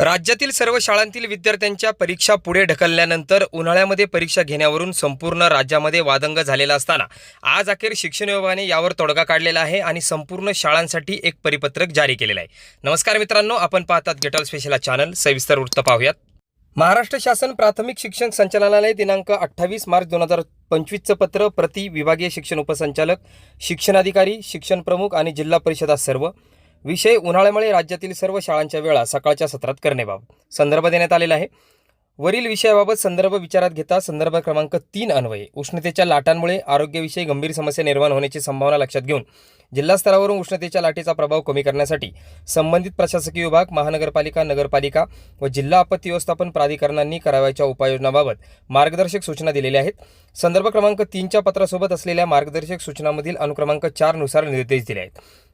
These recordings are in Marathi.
राज्यातील सर्व शाळांतील विद्यार्थ्यांच्या परीक्षा पुढे ढकलल्यानंतर उन्हाळ्यामध्ये परीक्षा घेण्यावरून संपूर्ण राज्यामध्ये वादंग झालेला असताना आज अखेर शिक्षण विभागाने यावर तोडगा काढलेला आहे आणि संपूर्ण शाळांसाठी एक परिपत्रक जारी केलेलं आहे. नमस्कार मित्रांनो आपण पाहतात गेटॉल स्पेशल चॅनल सविस्तर वृत्त पाहूयात. महाराष्ट्र शासन प्राथमिक शिक्षण संचालनालय दिनांक अठ्ठावीस मार्च दोन हजार पंचवीसचं पत्र प्रति विभागीय शिक्षण उपसंचालक शिक्षणाधिकारी शिक्षण प्रमुख आणि जिल्हा परिषदा सर्व विषय उन्हाळ्यामुळे राज्यातील सर्व शाळांच्या वेळा सकाळच्या सत्रात करण्याबाबत संदर्भ देण्यात आलेला आहे. वरील विषयाबाबत संदर्भ विचारात घेता संदर्भ क्रमांक तीन अन्वये. उष्णतेच्या लाटांमुळे आरोग्यविषयी गंभीर समस्या निर्माण होण्याची संभावना लक्षात घेऊन जिल्हा स्तरावरून उष्णतेच्या लाटेचा प्रभाव कमी करण्यासाठी संबंधित प्रशासकीय विभाग महानगरपालिका नगरपालिका व जिल्हा आपत्ती व्यवस्थापन प्राधिकरणांनी करावयाच्या उपाययोजनाबाबत मार्गदर्शक सूचना दिलेल्या आहेत. संदर्भ क्रमांक तीनच्या पत्रासोबत असलेल्या मार्गदर्शक सूचनांमधील अनुक्रमांक चारनुसार निर्देश दिले आहेत.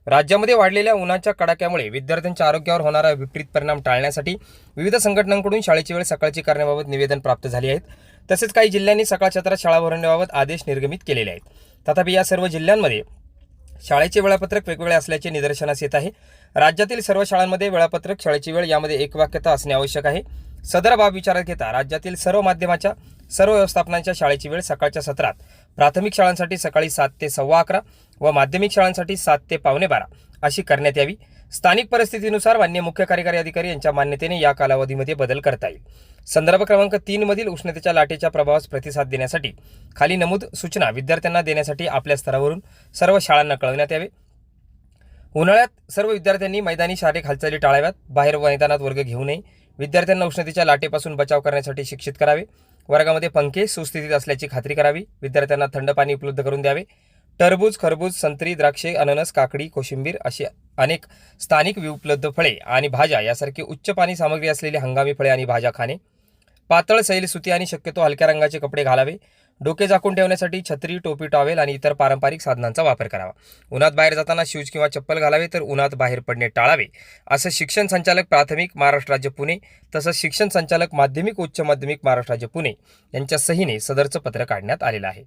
राज्यामध्ये वाढलेल्या उन्हाच्या कडाक्यामुळे विद्यार्थ्यांच्या आरोग्यावर होणारा विपरीत परिणाम टाळण्यासाठी विविध संघटनांकडून शाळेची वेळ सकाळची करण्याबाबत निवेदन प्राप्त झाले आहेत. तसेच काही जिल्ह्यांनी सकाळ सत्रात शाळा भरवण्याबाबत आदेश निर्गमित केलेले आहेत. तथापि या सर्व जिल्ह्यांमध्ये शाळेचे वेळापत्रक वेगवेगळे असल्याचे निदर्शनास येत आहे. राज्यातील सर्व शाळांमध्ये वेळापत्रक शाळेची वेळ यामध्ये एकवाक्यता असणे आवश्यक आहे. सदर बाब विचारात घेता राज्यातील सर्व माध्यमाच्या सर्व व्यवस्थापनांच्या शाळेची वेळ सकाळच्या सत्रात. प्राथमिक शाळांसाठी सकाळी सात ते सव्वा अकरा व माध्यमिक शाळांसाठी सात ते पावणे बारा अशी करण्यात यावी. स्थानिक परिस्थितीनुसार मान्य मुख्य कार्यकारी अधिकारी यांच्या मान्यतेने या कालावधीमध्ये बदल करता येईल. संदर्भ क्रमांक तीन मधील उष्णतेच्या लाटेच्या प्रभावास प्रतिसाद देण्यासाठी खाली नमूद सूचना विद्यार्थ्यांना देण्यासाठी आपल्या स्तरावरून सर्व शाळांना कळवण्यात यावे. उन्हाळ्यात सर्व विद्यार्थ्यांनी मैदानी शारीरिक हालचाली टाळाव्यात. बाहेर मैदानात वर्ग घेऊ नये. विद्यार्थ्यांना उष्णतेच्या लाटेपासून बचाव करण्यासाठी शिक्षित करावे. वर्गामध्ये पंखे सुस्थितीत असल्याची खात्री करावी. विद्यार्थ्यांना थंड पाणी उपलब्ध करून द्यावे. टरबूज खरबूज संत्री द्राक्षे अननस काकडी कोशिंबीर अशी अनेक स्थानिक उपलब्ध फळे आणि भाज्या यासारखी उच्च पाणी सामग्री असलेली हंगामी फळे आणि भाज्या खाणे. पातळ सैल सुती आणि शक्यतो हलक्या रंगाचे कपडे घालावे. डोके झाकून ठेवण्यासाठी छत्री टोपी टॉवेल आणि इतर पारंपरिक साधनांचा वापर करावा. उन्हात बाहेर जाताना शूज किंवा चप्पल घालावे तर उन्हात बाहेर पडणे टाळावे असं शिक्षण संचालक प्राथमिक महाराष्ट्र राज्य पुणे तसंच शिक्षण संचालक माध्यमिक उच्च माध्यमिक महाराष्ट्र राज्य पुणे यांच्या सहीने सदरचं पत्र काढण्यात आलेलं आहे.